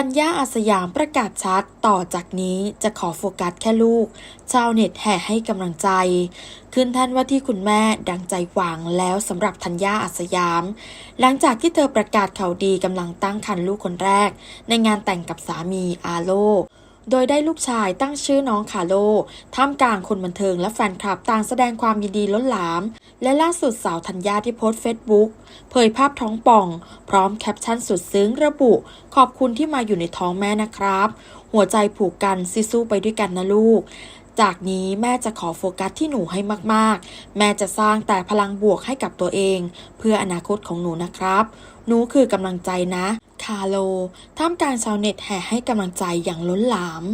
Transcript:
ธัญญาอาสยามประกาศชัด ต่อจากนี้จะขอโฟกัสแค่ลูก ชาวเน็ตแห่ให้กำลังใจ ขึ้นแท่านว่าที่คุณแม่ดังใจหวังแล้วสำหรับธัญญาอาสยาม หลังจากที่เธอประกาศข่าวดีกำลังตั้งครรภ์ลูกคนแรก ในงานแต่งกับสามีอาโล โดยได้ลูกชายตั้งชื่อน้องคาโล ท่ามกลางคนบันเทิงและแฟนคลับต่างแสดงความยินดีล้นหลาม และล่าสุดสาวธัญญาที่โพสต์เฟซบุ๊กเผยภาพท้องป่อง พร้อมแคปชั่นสุดซึ้งระบุ ขอบคุณที่มาอยู่ในท้องแม่นะครับ หัวใจผูกกันซิสู้ไปด้วยกันนะลูก จากนี้แม่จะขอโฟกัสที่หนูให้มากๆ แม่จะสร้างแต่พลังบวกให้กับตัวเอง เพื่ออนาคตของหนูนะครับ หนูคือกำลังใจนะ คาโล ท่ามกลางชาวเน็ตแห่ให้กำลังใจอย่างล้นหลาม